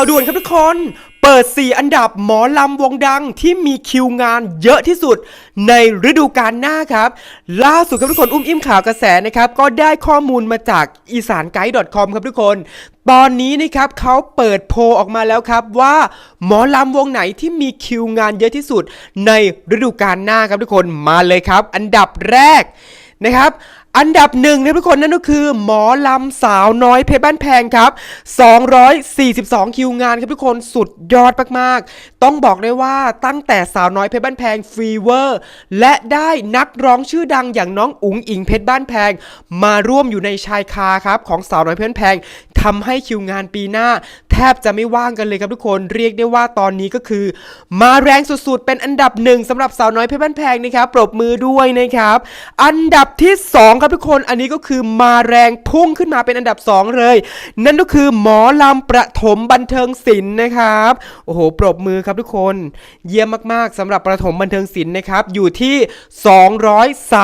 าวด่วนครับทุกคน เปิด 4 อันดับหมอลำวงดังที่มีคิวงานเยอะที่สุดในฤดูกาลหน้าครับ ล่าสุดครับทุกคนอุ้มอิ่มข่าวกระแสนะครับ ก็ได้ข้อมูลมาจากอีสานไกด์ .com ครับทุกคน ตอนนี้นะครับเขาเปิดโพออกมาแล้วครับว่าหมอลำวงไหนที่มีคิวงานเยอะที่สุดในฤดูกาลหน้าครับทุกคนมาเลยครับ อันดับแรกนะครับ อันดับหนึ่งนะทุกคนนั่นก็คือ หมอลำสาวน้อยเพชรบ้านแพงครับ 242 คิวงานครับทุกคนสุดยอดมากๆ ต้องบอกเลยว่าตั้งแต่สาวน้อยเพชรบ้านแพงฟีเวอร์ และได้นักร้องชื่อดังอย่างน้องอุ๋งอิงเพชรบ้านแพง มาร่วมอยู่ในชายคาครับของสาวน้อยเพชรบ้านแพงทำให้คิวงานปีหน้า บจะไม่ว่างกันเลยครับทุกคนเรียกได้ว่าตอนนี้ก็คือ มาแรงสุดๆ เป็นอันดับหนึ่งสำหรับสาวน้อยเพชรบ้านแพงนะครับปรบมือด้วยนะครับ อันดับที่ 2 ครับทุกคนอันนี้ก็คือมาแรงพุ่งขึ้นมาเป็นอันดับ 2 เลย นั่นก็คือหมอลำประถมบันเทิงศิลป์นะครับโอ้โหปรบมือครับทุกคน เยี่ยมมากๆสำหรับประถมบันเทิงศิลป์นะครับอยู่ที่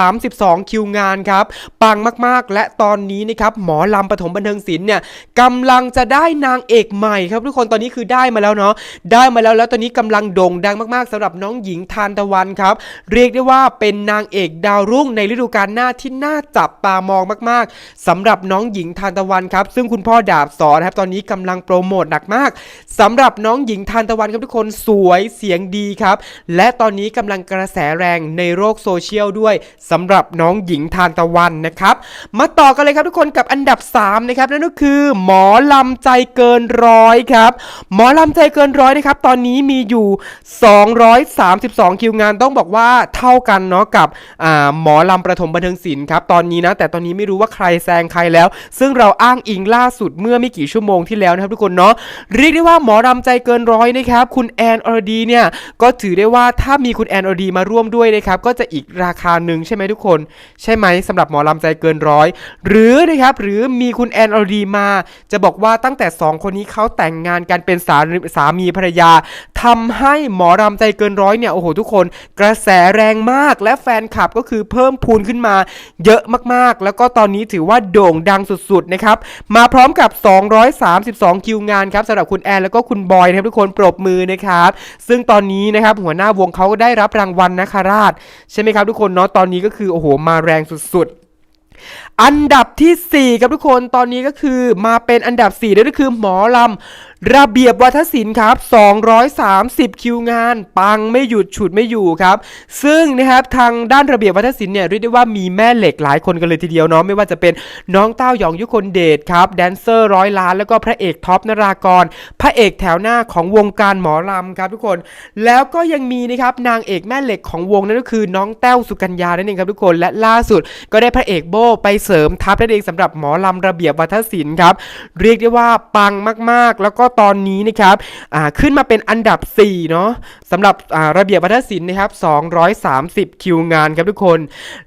232 คิวงานครับปังมากๆ และตอนนี้นะครับหมอลำประถมบันเทิงศิลป์เนี่ยกำลังจะได้นางเอกใหม่ครับทุกคนตอนนี้คือได้มาแล้วเนาะได้มาแล้วแล้วตอนนี้กำลังโด่งดังมากๆสำหรับน้องหญิงทานตะวันครับ เรียกได้ว่าเป็นนางเอกดาวรุ่งในฤดูกาลหน้าที่น่าจับตามองมากๆสำหรับน้องหญิงทานตะวันครับ ซึ่งคุณพ่อดาบสอนครับตอนนี้กำลังโปรโมทหนักมากสำหรับน้องหญิงทานตะวันครับทุกคนสวยเสียงดีครับ และตอนนี้กำลังกระแสแรงในโลกโซเชียลด้วยสำหรับน้องหญิงทานตะวันนะครับมาต่อกันเลยครับทุกคนกับอันดับ3นะครับนั่นก็คือ หมอลำใจเกินร้อยครับ หมอลำใจเกินร้อยนะครับ ตอนนี้มีอยู่ 232 คิวงานต้องบอกว่าเท่ากันเนาะกับหมอลำประถมบันเทิงศิลป์ครับ ตอนนี้นะ แต่ตอนนี้ไม่รู้ว่าใครแซงใครแล้ว ซึ่งเราอ้างอิงล่าสุดเมื่อไม่กี่ชั่วโมงที่แล้วนะครับทุกคนเนาะเรียกได้ว่าหมอลำใจเกินร้อยนะครับ คุณแอนอรดีเนี่ยก็ถือได้ว่าถ้ามีคุณแอนอรดีมาร่วมด้วยนะครับก็จะอีกราคาหนึ่งใช่ไหมทุกคน ใช่ไหมสำหรับหมอลำใจเกินร้อยหรือนะครับหรือมีคุณแอนอรดีมา จะบอกว่าตั้งแต่ 2 คนนี้เขาแต่งงานกันเป็นสามีสามีภรรยาทำให้หมอรำใจเกินร้อยเนี่ยโอ้โหทุกคน กระแสแรงมากและแฟนคลับก็คือเพิ่มพูนขึ้นมาเยอะมากๆ แล้วก็ตอนนี้ถือว่าโด่งดังสุดๆนะครับมาพร้อมกับ 232 คิวงานครับสำหรับคุณแอนแล้วก็คุณบอยนะครับทุกคนปรบมือนะครับซึ่งตอนนี้นะครับหัวหน้าวงเขาก็ได้รับรางวัลนาคาราชใช่ไหมครับทุกคนเนาะตอนนี้ก็คือโอ้โหมาแรงสุดๆ อันดับทีสี่ 4 ครับทุกคนตอนนี้ก็คือมาเป็นอันดับ4นั่นก็คือหมอลำระเบียบวัฒนศิลป์ครับ 230 คิวงาน ปังไม่หยุดฉุดไม่อยู่ครับ ซึ่งนะครับทางด้านระเบียบวัฒศิลป์เนี่ยเรียกได้ว่ามีแม่เหล็กหลายคนกันเลยทีเดียวเนาะไม่ว่าจะเป็นน้องเต้าหยองยุคนเดชครับแดนเซอร์ร้อยล้านแล้วก็พระเอกท็อปนรากร พระเอกแถวหน้าของวงการหมอลำครับทุกคน แล้วก็ยังมีนะครับนางเอกแม่เหล็กของวงนั่นก็คือน้องแต้วสุกัญญานั่นเองครับทุกคนและล่าสุดก็ได้พระเอกโบไปเสริมทัพนั่นเองสำหรับหมอลำระเบียบวัฒศิลป์ครับเรียกได้ว่าปังมากๆ แล้วก็ตอนนี้นะครับขึ้นมาเป็นอันดับ 4 เนาะสำหรับระเบียบวัฒนศิลป์นะครับ 230 คิวงานครับทุกคน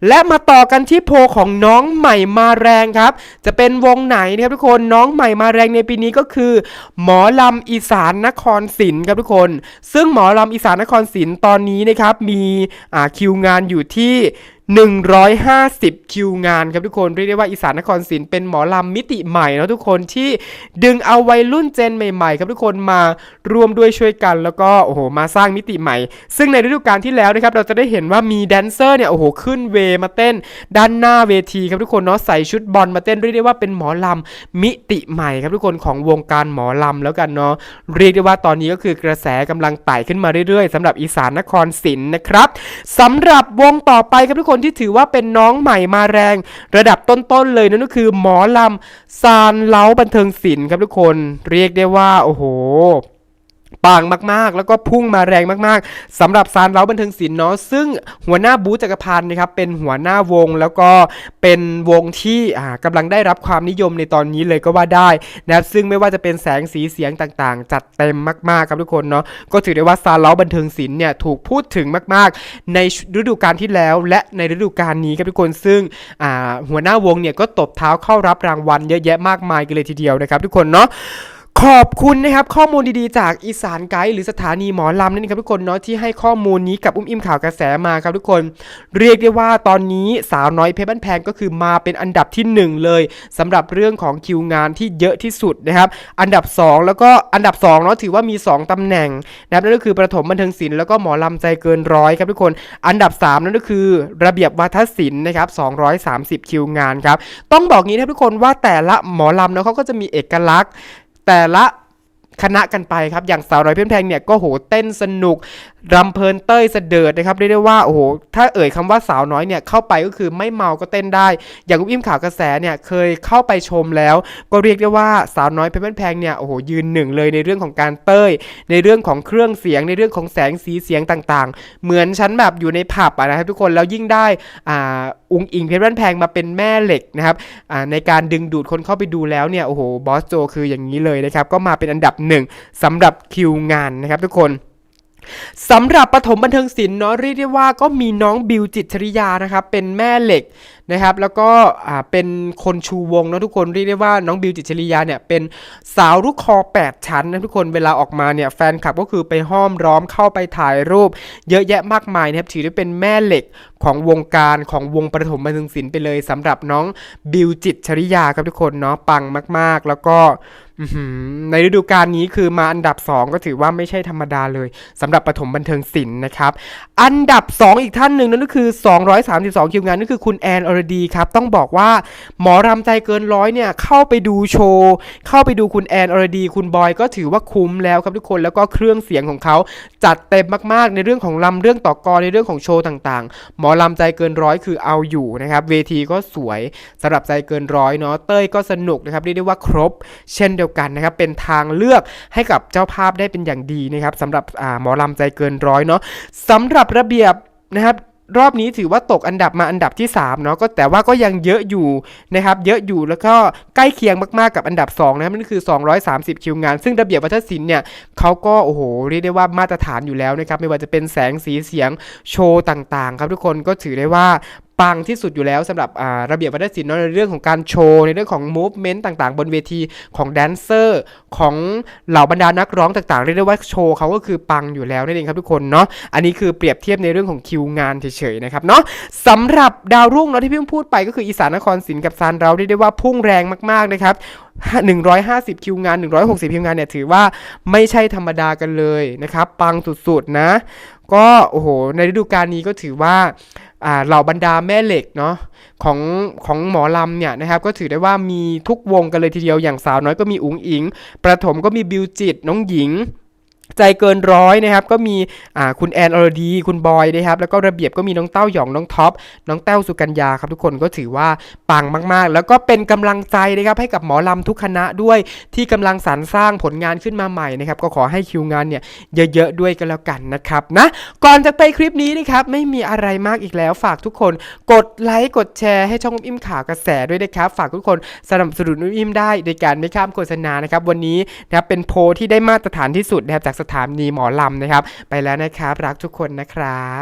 และมาต่อกันที่โพของน้องใหม่มาแรงครับ จะเป็นวงไหนนะครับทุกคนน้องใหม่มาแรงในปีนี้ก็คือ หมอลำอีสานนครศิลป์ครับทุกคน ซึ่งหมอลำอีสานนครศิลป์ตอนนี้นะครับมีคิวงานอยู่ที่ 150 คิวงานครับทุกคนเรียกได้ว่าอีสานนครศิลป์เป็นหมอลำมิติใหม่นะทุกคนที่ดึงเอาวัยรุ่นเจนใหม่ ๆ ครับทุกคนมารวมด้วยช่วยกัน แล้วก็โอ้โหมาสร้างมิติใหม่ ซึ่งในฤดูกาลที่แล้วนะครับเราจะได้เห็นว่ามีแดนเซอร์เนี่ยโอ้โหขึ้นเวมาเต้น ด้านหน้าเวทีครับทุกคนเนาะใส่ชุดบอลมาเต้นเรียกได้ว่าเป็นหมอลำมิติใหม่ครับทุกคนของวงการหมอลำแล้วกันเนาะเรียกได้ว่าตอนนี้ก็คือกระแสกำลังไต่ขึ้นมาเรื่อยๆสำหรับอีสานนครศิลป์นะครับสำหรับวงต่อไปครับทุกคนที่ถือว่าเป็นน้องใหม่มาแรง ระดับต้นๆเลยนั่นก็คือหมอลำซานเล้าบันเทิงศิลป์ครับทุกคน เรียกได้ว่า โอ้โห ปังมากๆ แล้วก็พุ่งมาแรงมากๆสำหรับซานเล้าบันเทิงศิลป์เนาะซึ่งหัวหน้าบูธจักรพันธ์นะครับเป็นหัวหน้าวงแล้วก็เป็นวงที่อ่ากำลังได้รับความนิยมในตอนนี้เลยก็ว่าได้นะครับซึ่งไม่ว่าจะเป็นแสงสีเสียงต่างๆ จัดเต็มมากๆครับทุกคนเนาะก็ถือได้ว่าซานเล้าบันเทิงศิลป์เนี่ยถูกพูดถึงมากๆ ในฤดูกาลที่แล้ว และในฤดูกาลนี้ครับทุกคนซึ่งหัวหน้าวงเนี่ยก็ตบเท้าเข้ารับรางวัลเยอะแยะมากมายกันเลยทีเดียวนะครับทุกคนเนาะ ขอบคุณนะครับข้อมูลดีๆ จากอีสานไกด์หรือสถานีหมอลำนั่นเองครับทุกคนเนาะที่ให้ข้อมูลนี้กับอุ้มอิ่มข่าวกระแสมาครับทุกคน เรียกได้ว่าตอนนี้สาวน้อยเพชรบ้านแพงก็คือมาเป็นอันดับที่หนึ่งเลยสำหรับเรื่องของคิวงานที่เยอะที่สุดนะครับอันดับสองแล้วก็อันดับสองเนาะถือว่ามีสองตำแหน่งนะครับนั่นก็คือประถมบันเทิงศิลป์แล้วก็หมอลำใจเกินร้อยครับทุกคน อันดับสามนั่นก็คือ ระเบียบวัฒนศิลป์นะครับ230 คิวงานครับต้องบอกงี้นะครับทุกคนว่าแต่ละหมอลำเนาะเขาก็จะมีเอกลักษณ์ แต่ละ คณะกันไปครับ อย่างสาวน้อยเพื่อนแพงเนี่ยก็โหเต้นสนุกรำเพลินเต้ยเสดิร์ดนะครับเรียกได้ว่าโอ้โหถ้าเอ่ยคำว่าสาวน้อยเนี่ยเข้าไปก็คือไม่เมาก็เต้นได้ อย่างอุ้มอิ่มข่าวกระแสเนี่ยเคยเข้าไปชมแล้ว ก็เรียกได้ว่าสาวน้อยเพชรบ้านแพงเนี่ยโอ้โหยืนหนึ่งเลยในเรื่องของการเต้ย ในเรื่องของเครื่องเสียงในเรื่องของแสงสีเสียงต่างๆ เหมือนฉันแบบอยู่ในผับะนะครับทุกคนแล้วยิ่งได้อ่าอุงอิงเพชรบ้านแพงมาเป็นแม่เหล็กนะครับอ่าในการดึงดูดคนเข้าไปดูแล้วเนี่ยโอ้โหบอสโจคืออย่างนี้เลยนะครับก็มาเป็นอันดับหนึ่งสำหรับคิวงานนะครับทุกคนสำหรับปฐมบันเทิงศิลป์เนาะเรียกได้ว่าก็มีน้องบิวจิตชริยานะครับเป็นแม่เหล็กนะครับแล้วก็อ่าเป็นคนชูวงเนาะทุกคนเรียกได้ว่าน้องบิวจิตชริยาเนี่ยเป็นสาวลูกคอ 8 ชั้นนะทุกคนเวลาออกมาเนี่ยแฟนคลับก็คือไปห้อมล้อมเข้าไปถ่ายรูป เยอะแยะมากมายนะครับถือได้เป็นแม่เหล็กของวงการของวงประถมบันเทิงศิลป์ไปเลยสำหรับน้องบิวจิตชริยาครับทุกคนเนาะปังมาก ๆ แล้วก็ ในฤดูกาลนี้คือมาอันดับ 2 ก็ถือว่าไม่ใช่ธรรมดาเลยสำหรับปฐมบันเทิงศิลป์นะครับ อันดับ 2 อีกท่านหนึ่งนั่นก็คือ 232 คิวงานนั่นคือคุณแอนอรดีครับ ต้องบอกว่าหมอรำใจเกินร้อยเนี่ยเข้าไปดูโชว์ เข้าไปดูคุณแอนอรดี คุณบอยก็ถือว่าคุ้มแล้วครับทุกคนแล้วก็เครื่องเสียงของเขาจัดเต็มมากๆ ในเรื่องของลำเรื่องต่อกรในเรื่องของโชว์ต่างๆ หมอลำใจเกินร้อยคือเอาอยู่นะครับเวทีก็สวยสำหรับใจเกินร้อยเนาะเต้ยก็สนุกนะครับเรียกได้ว่าครบ เช่นเดียวกันนะครับเป็นทางเลือกให้กับเจ้าภาพได้เป็นอย่างดีนะครับสำหรับหมอลำใจเกินร้อยเนาะสำหรับระเบียบนะครับรอบนี้ถือว่าตกอันดับมาอันดับที่3เนาะก็แต่ว่าก็ยังเยอะอยู่นะครับเยอะอยู่แล้วก็ใกล้เคียงมากๆกับอันดับ2นะครับนั่นคือ 230 คิวงาน ซึ่งระเบียบวัฒนศิลป์เนี่ยเขาก็โอ้โหเรียกได้ว่ามาตรฐานอยู่แล้วนะครับไม่ว่าจะเป็นแสงสีเสียงโชว์ต่างๆ ครับทุกคนก็ถือได้ว่า ปังที่สุดอยู่แล้วสำหรับระเบียบวัฒนศิลป์ในเรื่องของการโชว์ในเรื่องของ movement ต่างๆ บนเวทีของแดนเซอร์ของเหล่าบรรดานักร้องต่างๆ เรียกได้ว่าโชว์เขาก็คือปังอยู่แล้วนั่นเองครับทุกคนเนาะอันนี้คือเปรียบเทียบในเรื่องของคิวงานเฉยๆนะครับเนาะสำหรับดาวรุ่งเนาะที่พี่พิ่งพูดไปก็คืออีสานนครศิลป์กับซานเราเรียกได้ว่าพุ่งแรงมากๆนะครับ150 คิวงาน 160 คิวงานเนี่ยถือว่าไม่ใช่ธรรมดากันเลยนะครับ ปังสุดๆนะ ก็โอ้โหในฤดูกาลนี้ก็ถือว่า เหล่าบรรดาแม่เหล็กเนาะของของหมอลำเนี่ยนะครับก็ถือได้ว่ามีทุกวงกันเลยทีเดียวอย่างสาวน้อยก็มีอุ๋งอิง ประถมก็มีบิวจิตน้องหญิง ใจเกินร้อยนะครับก็มีคุณแอนอรดี คุณบอยนะครับแล้วก็ระเบียบก็มีน้องเต้าหยองน้องท็อปน้องแต้วสุกัญญาครับทุกคนก็ถือว่าปังมากๆ แล้วก็เป็นกำลังใจนะครับให้กับหมอลำทุกคณะด้วยที่กำลังสรรสร้างผลงานขึ้นมาใหม่นะครับก็ขอให้คิวงานเนี่ยเยอะๆด้วยกันแล้วกันนะครับนะก่อนจะไปคลิปนี้นะครับไม่มีอะไรมากอีกแล้วฝากทุกคน กดไลค์กดแชร์ให้ช่องอุ้มอิ่มข่าวกระแสด้วยนะครับฝากทุกคนสนับสนุนอุ้มอิ่มได้โดยการไม่ข้ามโฆษณานะครับวันนี้นะครับเป็นโพลที่ได้มาตรฐานที่สุดนะครับจากสถานีหมอลำนะครับ ไปแล้วนะครับ รักทุกคนนะครับ